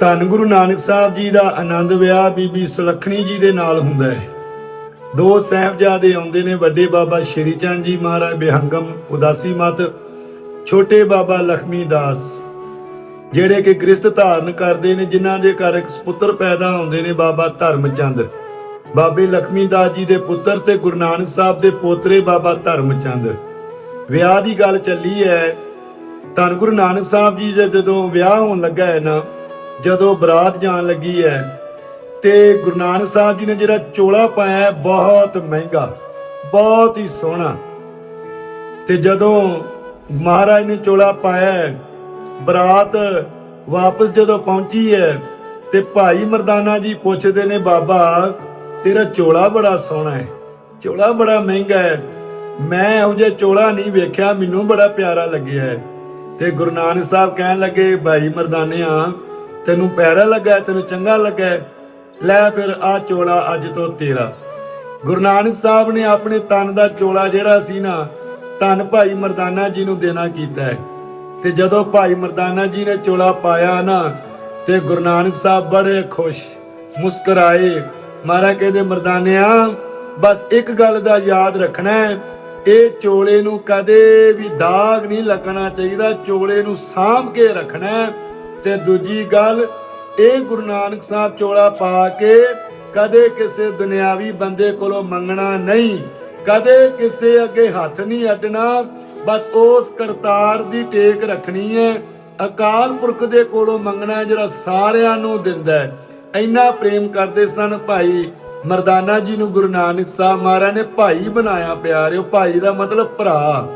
ਧੰਨ ਗੁਰੂ ਨਾਨਕ ਸਾਹਿਬ ਜੀ ਦਾ ਆਨੰਦ ਵਿਆਹ ਬੀਬੀ ਸੁਲੱਖਣੀ ਜੀ ਦੇ ਨਾਲ ਹੁੰਦਾ ਹੈ। ਦੋ ਸਾਹਿਬਜ਼ਾਦੇ ਆਉਂਦੇ ਨੇ, ਵੱਡੇ ਬਾਬਾ ਸ਼੍ਰੀ ਚੰਦ ਜੀ ਮਹਾਰਾਜ ਬਿਹੰਗਮ, ਉਦਾਸੀ ਮਤ, ਛੋਟੇ ਬਾਬਾ ਲਖਮੀ ਦਾਸ, ਜਿਹੜੇ ਕਿ ਗ੍ਰਸਤ ਧਾਰਨ ਕਰਦੇ ਨੇ, ਜਿਨ੍ਹਾਂ ਦੇ ਘਰ ਇੱਕ ਸੁਪੁੱਤਰ ਪੈਦਾ ਹੁੰਦੇ ਨੇ, ਬਾਬਾ ਧਰਮਚੰਦ। ਬਾਬੇ ਲਖਮੀ ਦਾਸ ਜੀ ਦੇ ਪੁੱਤਰ ਤੇ ਗੁਰੂ ਨਾਨਕ ਸਾਹਿਬ ਦੇ ਪੋਤਰੇ ਬਾਬਾ ਧਰਮਚੰਦ। ਵਿਆਹ ਦੀ ਗੱਲ ਚੱਲੀ ਹੈ, ਧੰਨ ਗੁਰੂ ਨਾਨਕ ਸਾਹਿਬ ਜੀ ਦੇ ਜਦੋਂ ਵਿਆਹ ਹੋਣ ਲੱਗਾ ਹੈ ਨਾ ਜਦੋਂ ਬਰਾਤ ਜਾਣ ਲੱਗੀ ਹੈ ਤੇ ਗੁਰੂ ਨਾਨਕ ਸਾਹਿਬ ਜੀ ਨੇ ਜਿਹੜਾ ਚੋਲਾ ਪਾਇਆ ਬਹੁਤ ਮਹਿੰਗਾ, ਬਹੁਤ ਹੀ ਸੋਹਣਾ। ਤੇ ਜਦੋਂ ਮਹਾਰਾਜ ਨੇ ਚੋਲਾ ਪਾਇਆ ਬਰਾਤ ਵਾਪਸ ਜਦੋਂ ਪਹੁੰਚੀ ਹੈ ਤੇ ਭਾਈ ਮਰਦਾਨਾ ਜੀ ਪੁੱਛਦੇ ਨੇ, ਬਾਬਾ, ਤੇਰਾ ਚੋਲਾ ਬੜਾ ਸੋਹਣਾ ਹੈ, ਚੋਲਾ ਬੜਾ ਮਹਿੰਗਾ ਹੈ। ਮੈਂ ਇਹੋ ਜਿਹਾ ਚੋਲਾ ਨਹੀਂ ਵੇਖਿਆ, ਮੈਨੂੰ ਬੜਾ ਪਿਆਰਾ ਲੱਗਿਆ ਹੈ। ਤੇ ਗੁਰੂ ਨਾਨਕ ਸਾਹਿਬ ਕਹਿਣ ਲੱਗੇ, ਭਾਈ ਮਰਦਾਨਿਆ ਤੈਨੂੰ ਪਿਆਰਾ ਲੱਗਾ ਤੈਨੂੰ ਚੰਗਾ ਲੱਗਾ ਲੈ ਫਿਰ ਆ ਚੋਲਾ ਅੱਜ ਤੋਂ ਤੇਰਾ। ਗੁਰੂ ਨਾਨਕ ਸਾਹਿਬ ਨੇ ਆਪਣੇ ਤਨ ਦਾ ਚੋਲਾ ਜਿਹੜਾ ਸੀ ਨਾ, ਧੰਨ ਭਾਈ ਮਰਦਾਨਾ ਜੀ ਨੂੰ ਦੇਣਾ ਕੀਤਾ ਹੈ। ਤੇ ਜਦੋਂ ਭਾਈ ਮਰਦਾਨਾ ਜੀ ਨੇ ਚੋਲਾ ਪਾਇਆ ਨਾ, ਤੇ ਗੁਰੂ ਨਾਨਕ ਸਾਹਿਬ ਬੜੇ ਖੁਸ਼, ਮੁਸਕਰਾਏ। ਮਾਰਾ ਕਹਿੰਦੇ, ਮਰਦਾਨਿਆ, ਬਸ ਇੱਕ ਗੱਲ ਦਾ ਯਾਦ ਰੱਖਣਾ ਇਹ ਚੋਲੇ ਨੂੰ ਕਦੇ ਵੀ ਦਾਗ ਨਹੀਂ ਲੱਗਣਾ ਚਾਹੀਦਾ, ਚੋਲੇ ਨੂੰ ਸਾਂਭ ਕੇ ਰੱਖਣਾ ਤੇ ਦੂਜੀ ਗੱਲ, ਇਹ ਗੁਰੂ ਨਾਨਕ ਸਾਹਿਬ ਚੋਲਾ ਪਾ ਕੇ ਕਦੇ ਕਿਸੇ ਦੁਨਿਆਵੀ ਬੰਦੇ ਕੋਲੋਂ ਮੰਗਣਾ ਨਹੀਂ, ਕਦੇ ਕਿਸੇ ਅੱਗੇ ਹੱਥ ਨਹੀਂ ਅੱਡਣਾ, ਬਸ ਉਸ ਕਰਤਾਰ ਦੀ ਟੇਕ ਰੱਖਣੀ ਹੈ। ਅਕਾਲ ਪੁਰਖ ਦੇ ਕੋਲੋਂ ਮੰਗਣਾ ਜਿਹੜਾ ਸਾਰਿਆਂ ਨੂੰ ਦਿੰਦਾ ਹੈ। ਇੰਨਾ ਪ੍ਰੇਮ ਕਰਦੇ ਸਨ ਭਾਈ ਮਰਦਾਨਾ ਜੀ ਨੂੰ ਗੁਰੂ ਨਾਨਕ ਸਾਹਿਬ ਮਹਾਰਾਜ ਨੇ ਭਾਈ ਬਣਾਇਆ ਪਿਆਰਿਓ, ਭਾਈ ਦਾ ਮਤਲਬ ਭਰਾ।